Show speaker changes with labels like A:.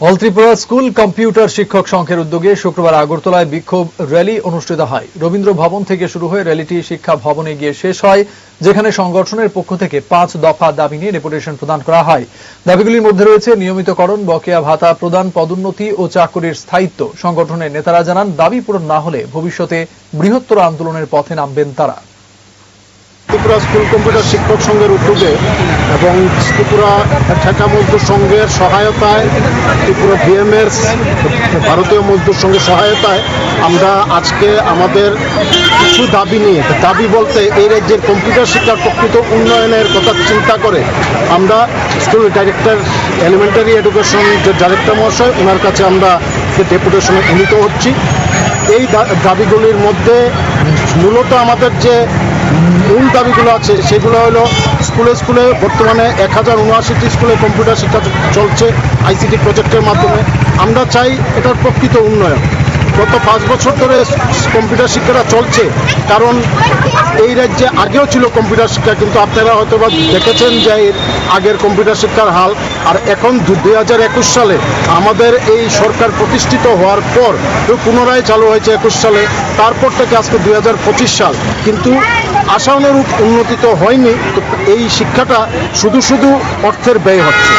A: All Tripura school computer শিক্ষক সংঘের উদ্যোগে শুক্রবার আগরতলায় বিক্ষোভ র্যালি অনুষ্ঠিত হয়। রবীন্দ্র ভবন থেকে শুরু হয়ে র্যালিটি শিক্ষা ভবনে গিয়ে শেষ হয়, যেখানে সংগঠনের পক্ষ থেকে পাঁচ দফা দাবি নিয়ে ডেপুটেশন প্রদান করা হয়। দাবিগুলির মধ্যে রয়েছে নিয়মিতকরণ, বকেয়া ভাতা প্রদান, পদোন্নতি ও চাকরির স্থায়িত্ব। সংগঠনের নেতারা জানান, দাবি পূরণ না হলে ভবিষ্যতে বৃহত্তর আন্দোলনের পথে নামবেন তারা।
B: ত্রিপুরা স্কুল কম্পিউটার শিক্ষক সংঘের উদ্যোগে এবং ত্রিপুরা ঠেকা মজদুর সংঘের সহায়তায়, ত্রিপুরা ডিএমএর ভারতীয় মজদুর সংঘের সহায়তায় আমরা আজকে আমাদের কিছু দাবি নিয়ে, দাবি বলতে এই রাজ্যের কম্পিউটার শিক্ষার প্রকৃত উন্নয়নের কথা চিন্তা করে আমরা স্কুল ডাইরেক্টর এলিমেন্টারি এডুকেশন যে ডাইরেক্টর মহাশয় ওনার কাছে আমরা ডেপুটেশনে উন্নীত হচ্ছি। এই দাবিগুলির মধ্যে মূলত আমাদের যে মূল দাবিগুলো আছে, সেগুলো হলো স্কুলে স্কুলে বর্তমানে এক হাজার উনআশিটি স্কুলে কম্পিউটার শিক্ষা চলছে আইসিটি প্রজেক্টের মাধ্যমে। আমরা চাই এটার প্রকৃত উন্নয়ন। গত পাঁচ বছর ধরে কম্পিউটার শিক্ষাটা চলছে, কারণ এই রাজ্যে আগেও ছিল কম্পিউটার শিক্ষা, কিন্তু আপনারা হয়তো বা দেখেছেন যে এর আগের কম্পিউটার শিক্ষার হাল। আর এখন দুই হাজার একুশ সালে আমাদের এই সরকার প্রতিষ্ঠিত হওয়ার পর, পুনরায় চালু হয়েছে একুশ সালে, তারপর থেকে আজকে দুই হাজার পঁচিশ সাল। কিন্তু আশানুরূপ উন্নতি তো হয়নি এই শিক্ষাটা শুধু শুধু অর্থের ব্যয় হচ্ছে।